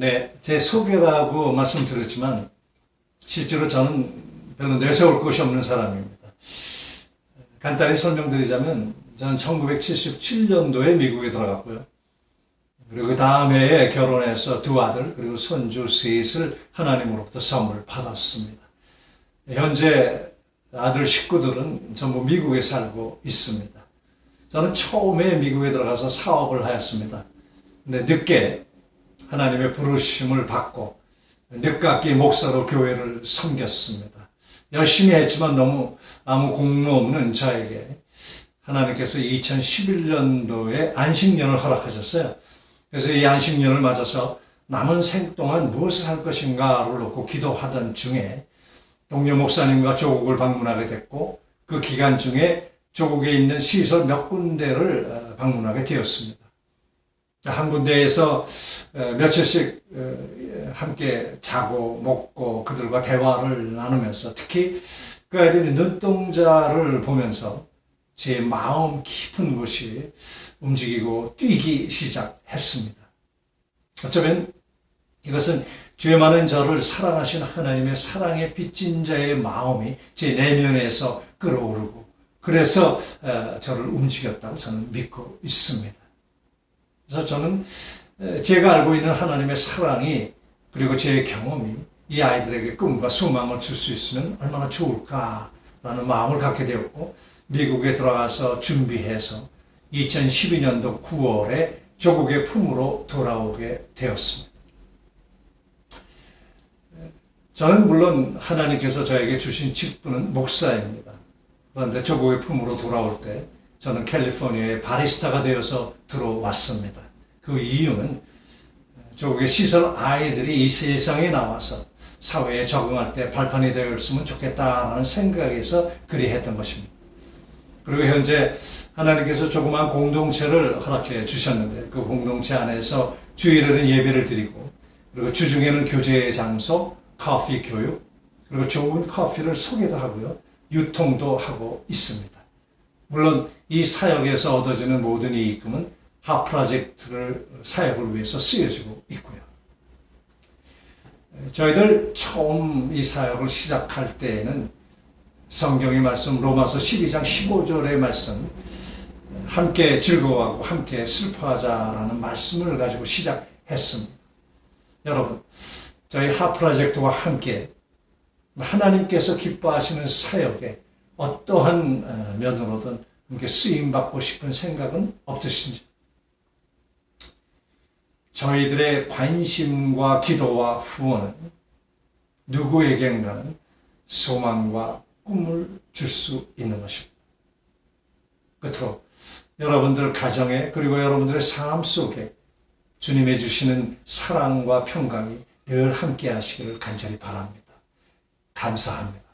네, 제 소개라고 말씀드렸지만 실제로 저는 별로 내세울 것이 없는 사람입니다. 간단히 설명드리자면 저는 1977년도에 미국에 들어갔고요. 그리고 그 다음에 결혼해서 두 아들 그리고 손주 셋을 하나님으로부터 선물을 받았습니다. 현재 아들 식구들은 전부 미국에 살고 있습니다. 저는 처음에 미국에 들어가서 사업을 하였습니다. 근데 늦게 하나님의 부르심을 받고 늦깎이 목사로 교회를 섬겼습니다. 열심히 했지만 너무 아무 공로 없는 저에게 하나님께서 2011년도에 안식년을 허락하셨어요. 그래서 이 안식년을 맞아서 남은 생 동안 무엇을 할 것인가를 놓고 기도하던 중에 동료 목사님과 조국을 방문하게 됐고 그 기간 중에 조국에 있는 시설 몇 군데를 어, 방문하게 되었습니다. 한 군데에서 어, 며칠씩 어, 함께 자고 먹고 그들과 대화를 나누면서 특히 그 아이들이 눈동자를 보면서 제 마음 깊은 곳이 움직이고 뛰기 시작했습니다. 어쩌면 이것은 죄 많은 저를 사랑하신 하나님의 사랑에 빚진 자의 마음이 제 내면에서 끌어오르고 그래서 어, 저를 움직였다고 저는 믿고 있습니다. 그래서 저는 에, 제가 알고 있는 하나님의 사랑이 그리고 제 경험이 이 아이들에게 꿈과 소망을 줄 수 있으면 얼마나 좋을까라는 마음을 갖게 되었고 미국에 들어가서 준비해서 2012년도 9월에 조국의 품으로 돌아오게 되었습니다. 저는 물론 하나님께서 저에게 주신 직분은 목사입니다. 그런데 조국의 품으로 돌아올 때 저는 캘리포니아의 바리스타가 되어서 들어왔습니다. 그 이유는 조국의 시설 아이들이 이 세상에 나와서 사회에 적응할 때 발판이 되었으면 좋겠다라는 생각에서 그리 했던 것입니다. 그리고 현재 하나님께서 조그만 공동체를 허락해 주셨는데 그 공동체 안에서 주일에는 예배를 드리고 그리고 주중에는 교제 장소, 커피 교육, 그리고 좋은 커피를 소개도 하고요. 유통도 하고 있습니다. 물론 이 사역에서 얻어지는 모든 이익금은 하 프로젝트를 사역을 위해서 쓰여지고 있고요. 저희들 처음 이 사역을 시작할 때에는 성경의 말씀 로마서 12장 15절의 말씀 함께 즐거워하고 함께 슬퍼하자라는 말씀을 가지고 시작했습니다. 여러분, 저희 하 프로젝트와 함께 하나님께서 기뻐하시는 사역에 어떠한 어, 면으로든 함께 쓰임 받고 싶은 생각은 없으신지? 저희들의 관심과 기도와 후원은 누구에겐가는 소망과 꿈을 줄 수 있는 것입니다. 끝으로 여러분들 가정에 그리고 여러분들의 삶 속에 주님의 주시는 사랑과 평강이 늘 함께 하시기를 간절히 바랍니다. 감사합니다.